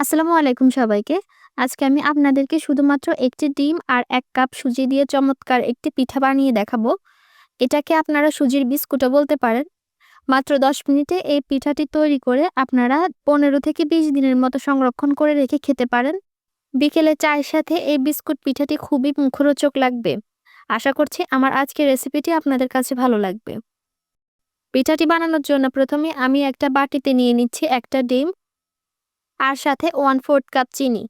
আসসালামু আলাইকুম সবাইকে। আজকে আমি আপনাদেরকে শুধুমাত্র একটি ডিম আর এক কাপ সুজি দিয়ে চমৎকার একটি পিঠা বানিয়ে দেখাবো। এটাকে আপনারা সুজির বিস্কুটও বলতে পারেন। মাত্র ১০ মিনিটে এই পিঠাটি তৈরি করে আপনারা ১৫ থেকে ২০ দিনের মতো সংরক্ষণ করে রেখে খেতে পারেন। বিকেলে চায়ের সাথে এই বিস্কুট পিঠাটি খুবই মুখরোচক লাগবে। আশা করছি আমার আজকের রেসিপিটি আপনাদের কাছে ভালো লাগবে। পিঠাটি বানানোর জন্য প্রথমে আমি একটা বাটিতে নিয়ে নিচ্ছি একটা ডিম আর সাথে ওয়ান ফোর্থ কাপ চিনি।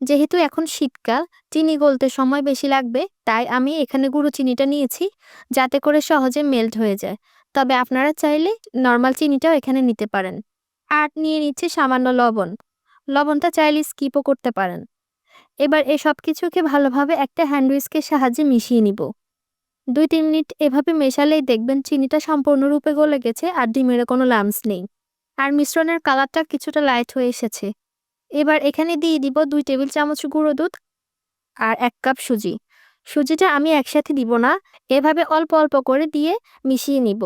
যেহেতু এখন শীতকাল, চিনি গলতে সময় বেশি লাগবে, তাই আমি এখানে গুঁড়ো চিনিটা নিয়েছি, যাতে করে সহজে মেল্ট হয়ে যায়। তবে আপনারা চাইলে নর্মাল চিনিটাও এখানে নিতে পারেন। আর নিয়ে নিচ্ছে সামান্য লবণ। লবণটা চাইলে স্কিপও করতে পারেন। এবার এই সব কিছুকে ভালোভাবে একটা হ্যান্ডউইস্কের সাহায্যে মিশিয়ে নিব। দুই তিন মিনিট এভাবে মেশালেই দেখবেন চিনিটা সম্পূর্ণরূপে গলে গেছে আর ডিমের কোনো লামস নেই। আর মিশ্রণের কালারটা কিছুটা লাইট হয়ে এসেছে। এবার এখানে দিয়ে দিব দুই টেবিল চামচ গুঁড়ো দুধ আর এক কাপ সুজি। সুজিটা আমি একসাথে দিব না, এভাবে অল্প অল্প করে দিয়ে মিশিয়ে নিব,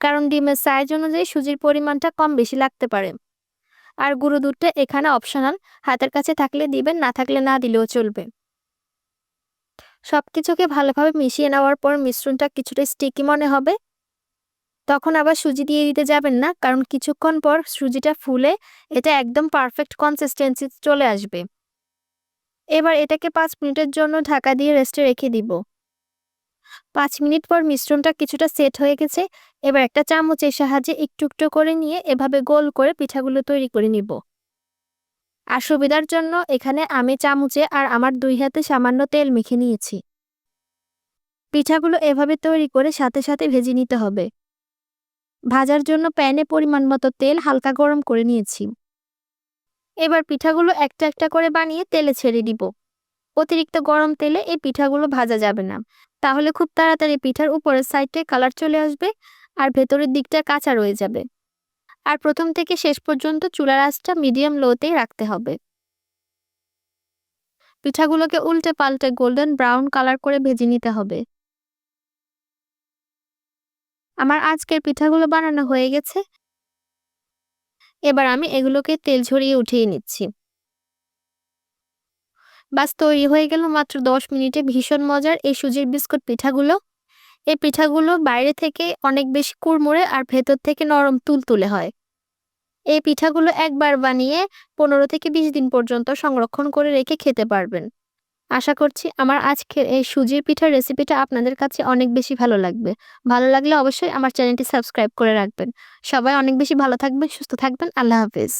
কারণ ডিমের সাইজ অনুযায়ী সুজির পরিমাণটা কম বেশি লাগতে পারে। আর গুঁড়ো দুধটা এখানে অপশনাল হাতের কাছে থাকলে দিবেন, না থাকলে না দিলেও চলবে। সব কিছুকে ভালোভাবে মিশিয়ে নেওয়ার পর মিশ্রণটা কিছুটা স্টিকি মনে হবে। তখন আবার সুজি দিয়ে দিতে যাবেন না, কারণ কিছুক্ষণ পর সুজিটা ফুলে এটা একদম পারফেক্ট কনসিস্টেন্সি চলে আসবে। এবার এটাকে পাঁচ মিনিটের জন্য ঢাকা দিয়ে রেস্টে রেখে দিব। পাঁচ মিনিট পর মিশ্রণটা কিছুটা সেট হয়ে গেছে, এবার একটা চামচের সাহায্যে একটু একটু করে নিয়ে এভাবে গোল করে পিঠাগুলো তৈরি করে নিব। আর সুবিধার জন্য এখানে আমি চামচে আর আমার দুই হাতে সামান্য তেল মেখে নিয়েছি। পিঠাগুলো এভাবে তৈরি করে সাথে সাথে ভেজে নিতে হবে। ভাজার জন্য প্যানে পরিমাণ মতো তেল হালকা গরম করে নিয়েছি। এবার পিঠাগুলো একটা একটা করে বানিয়ে তেলে ছেড়ে দিব। অতিরিক্ত গরম তেলে এই পিঠাগুলো ভাজা যাবে না। তাহলে খুব তাড়াতাড়ি পিঠার উপরের সাইডে কালার চলে আসবে আর ভেতরের দিকটা কাঁচা রয়ে যাবে। আর প্রথম থেকে শেষ পর্যন্ত চুলার আঁচটা মিডিয়াম লোতেই রাখতে হবে। পিঠাগুলোকে উল্টে পাল্টে গোল্ডেন ব্রাউন কালার করে ভেজে নিতে হবে। আমার আজকের পিঠাগুলো বানানো হয়ে গেছে। এবার আমি এগুলোকে তেল ঝরিয়ে উঠিয়ে নিচ্ছি। বাস তৈরি হয়ে গেল মাত্র দশ মিনিটে। ভীষণ মজার এই সুজির বিস্কুট পিঠাগুলো। এই পিঠাগুলো বাইরে থেকে অনেক বেশি কুড়মুড়ে আর ভেতর থেকে নরম তুলতুলে হয়। এই পিঠাগুলো একবার বানিয়ে পনেরো থেকে বিশ দিন পর্যন্ত সংরক্ষণ করে রেখে খেতে পারবেন। আশা করছি আমার আজকের এই সুজির পিঠার রেসিপিটা আপনাদের কাছে অনেক বেশি ভালো লাগবে। ভালো লাগলে অবশ্যই আমার চ্যানেলটি সাবস্ক্রাইব করে রাখবেন। সবাই অনেক বেশি ভালো থাকবেন, সুস্থ থাকবেন। আল্লাহ হাফিজ।